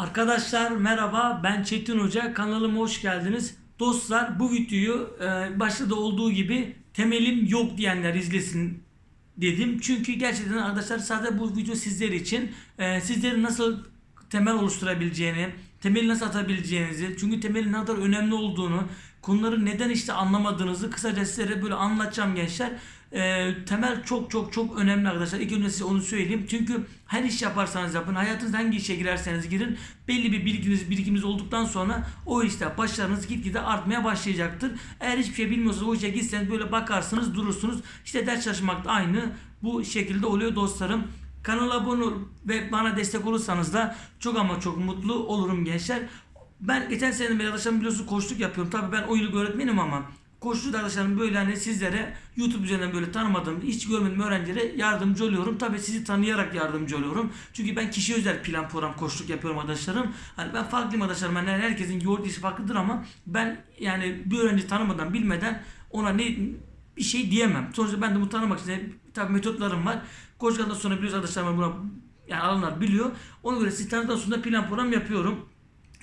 Arkadaşlar merhaba ben Çetin Hoca kanalıma hoş geldiniz. Dostlar bu videoyu e, başta da olduğu gibi temelim yok diyenler izlesin dedim. Çünkü gerçekten arkadaşlar sadece bu video sizler için e, sizlerin nasıl temel oluşturabileceğini, temeli nasıl atabileceğinizi, çünkü temelin ne kadar önemli olduğunu, konuları neden işte anlamadığınızı kısaca sizlere böyle anlatacağım gençler. Ee, temel çok çok çok önemli arkadaşlar. İlk önce size onu söyleyeyim. Çünkü her iş yaparsanız yapın, hayatınızda hangi işe girerseniz girin, belli bir bilginiz, birikiminiz olduktan sonra o işte başarınız gitgide artmaya başlayacaktır. Eğer hiçbir şey bilmiyorsanız o işe gitseniz böyle bakarsınız, durursunuz. İşte ders çalışmak da aynı bu şekilde oluyor dostlarım. Kanala abone ol ve bana destek olursanız da çok ama çok mutlu olurum gençler. Ben geçen sene arkadaşlarım biliyorsunuz koçluk yapıyorum. Tabii ben o yıllık öğretmenim ama koçluk arkadaşlarım böyle hani sizlere YouTube üzerinden böyle tanımadığım, hiç görmediğim öğrencilere yardımcı oluyorum. Tabii sizi tanıyarak yardımcı oluyorum. Çünkü ben kişi özel plan program koçluk yapıyorum arkadaşlarım. Hani ben farklıyım arkadaşlarım. Yani herkesin yoğurt işi farklıdır ama ben yani bir öğrenci tanımadan, bilmeden ona ne bir şey diyemem. Sonuçta ben de bu tanımak için tabii metotlarım var. Koçluktan sonra biliyoruz arkadaşlar buna yani alanlar biliyor. Ona göre siz tanıdıktan sonra plan program yapıyorum.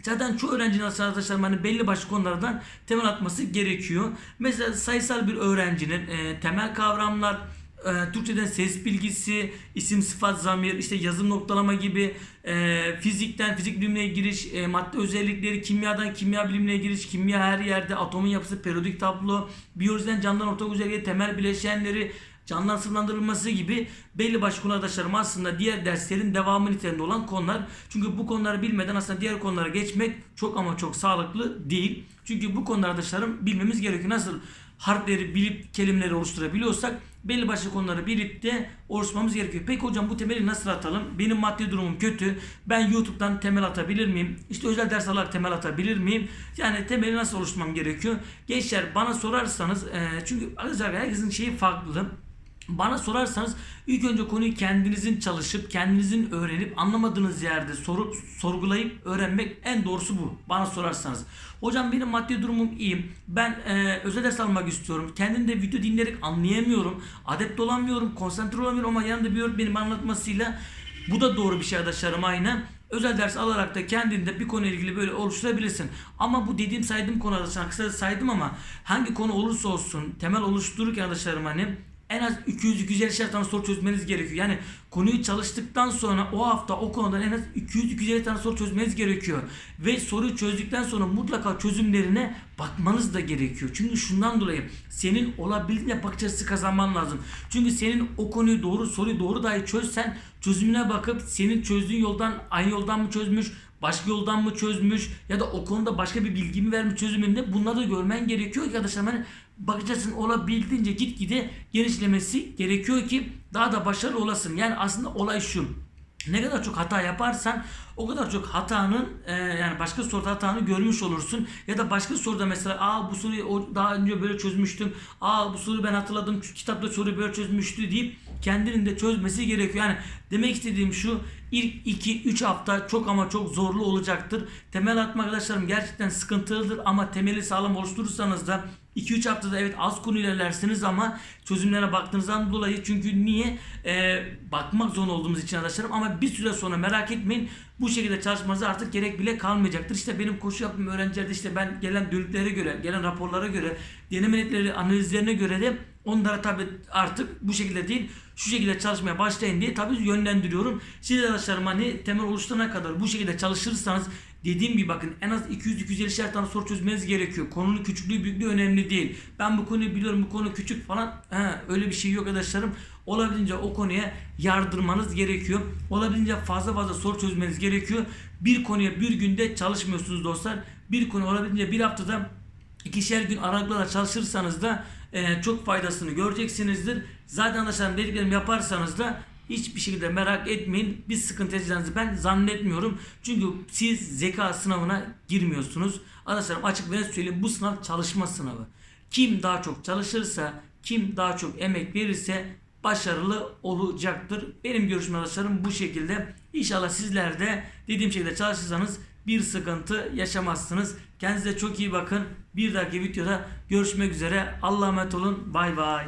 Zaten çoğu öğrencinin arkadaşlarım hani belli başlı konulardan temel atması gerekiyor. Mesela sayısal bir öğrencinin e, temel kavramlar, e, Türkçeden ses bilgisi, isim sıfat zamir, işte yazım noktalama gibi e, fizikten fizik bilimine giriş, e, madde özellikleri, kimyadan kimya bilimine giriş, kimya her yerde, atomun yapısı, periyodik tablo, biyolojiden canlıların ortak özelliği, temel bileşenleri, canlılar sınırlandırılması gibi belli başlı konu arkadaşlarım aslında diğer derslerin devamı niteliğinde olan konular. Çünkü bu konuları bilmeden aslında diğer konulara geçmek çok ama çok sağlıklı değil. Çünkü bu konuları arkadaşlarım bilmemiz gerekiyor. Nasıl harfleri bilip kelimeleri oluşturabiliyorsak belli başlı konuları bilip de oluşturmamız gerekiyor. Peki hocam bu temeli nasıl atalım? Benim maddi durumum kötü. Ben YouTube'dan temel atabilir miyim? İşte özel ders alarak temel atabilir miyim? Yani temeli nasıl oluşturmam gerekiyor? Gençler bana sorarsanız çünkü herkesin şeyi farklı. Bana sorarsanız ilk önce konuyu kendinizin çalışıp kendinizin öğrenip anlamadığınız yerde sorup sorgulayıp öğrenmek en doğrusu bu. Bana sorarsanız. Hocam benim maddi durumum iyi. Ben e, özel ders almak istiyorum. Kendim de video dinleyerek anlayamıyorum. Adept olamıyorum. Konsantre olamıyorum ama yanında bir öğretmenim anlatmasıyla bu da doğru bir şey arkadaşlarım aynı. Özel ders alarak da kendinde bir konuyla ilgili böyle oluşturabilirsin. Ama bu dediğim saydığım konu arkadaşlar kısaca saydım ama hangi konu olursa olsun temel oluştururken arkadaşlarım hani en az 200-250 tane soru çözmeniz gerekiyor. Yani konuyu çalıştıktan sonra o hafta o konudan en az 200-250 tane soru çözmeniz gerekiyor. Ve soruyu çözdükten sonra mutlaka çözümlerine bakmanız da gerekiyor. Çünkü şundan dolayı senin olabildiğince bakış açısı kazanman lazım. Çünkü senin o konuyu doğru soruyu doğru dahi çözsen çözümüne bakıp senin çözdüğün yoldan aynı yoldan mı çözmüş başka yoldan mı çözmüş ya da o konuda başka bir bilgi mi vermiş çözümünde bunları da görmen gerekiyor ki arkadaşlar hani bakış açısının olabildiğince gitgide genişlemesi gerekiyor ki daha da başarılı olasın. Yani aslında olay şu. Ne kadar çok hata yaparsan o kadar çok hatanın e, yani başka soruda hatanı görmüş olursun. Ya da başka soruda mesela aa bu soruyu o daha önce böyle çözmüştüm. Aa bu soruyu ben hatırladım. Kitapta soruyu böyle çözmüştü deyip kendinin de çözmesi gerekiyor. Yani demek istediğim şu ilk 2-3 hafta çok ama çok zorlu olacaktır. Temel atma arkadaşlarım gerçekten sıkıntılıdır ama temeli sağlam oluşturursanız da 2-3 haftada evet az konu ilerlersiniz ama çözümlere baktığınızdan dolayı çünkü niye ee, bakmak zorunda olduğumuz için arkadaşlarım ama bir süre sonra merak etmeyin bu şekilde çalışmanıza artık gerek bile kalmayacaktır. İşte benim koşu yaptığım öğrencilerde işte ben gelen dönütlere göre, gelen raporlara göre, deneme netleri analizlerine göre de onlara tabi artık bu şekilde değil şu şekilde çalışmaya başlayın diye tabi yönlendiriyorum. Siz arkadaşlarım hani temel oluşturana kadar bu şekilde çalışırsanız dediğim gibi bakın en az 200-250 tane soru çözmeniz gerekiyor. Konunun küçüklüğü büyüklüğü önemli değil. Ben bu konuyu biliyorum bu konu küçük falan he, öyle bir şey yok arkadaşlarım. Olabildiğince o konuya yardırmanız gerekiyor. Olabildiğince fazla fazla soru çözmeniz gerekiyor. Bir konuya bir günde çalışmıyorsunuz dostlar. Bir konu olabildiğince bir haftada ikişer gün aralıklarla çalışırsanız da e, çok faydasını göreceksinizdir. Zaten arkadaşlar dediklerimi yaparsanız da hiçbir şekilde merak etmeyin. Bir sıkıntı yaşayacağınızı ben zannetmiyorum. Çünkü siz zeka sınavına girmiyorsunuz. Arkadaşlarım açık ve söyleyeyim bu sınav çalışma sınavı. Kim daha çok çalışırsa, kim daha çok emek verirse başarılı olacaktır. Benim görüşüm arkadaşlarım bu şekilde. İnşallah sizler de dediğim şekilde çalışırsanız bir sıkıntı yaşamazsınız. Kendinize çok iyi bakın. Bir dahaki videoda görüşmek üzere. Allah'a emanet olun. Bay bay.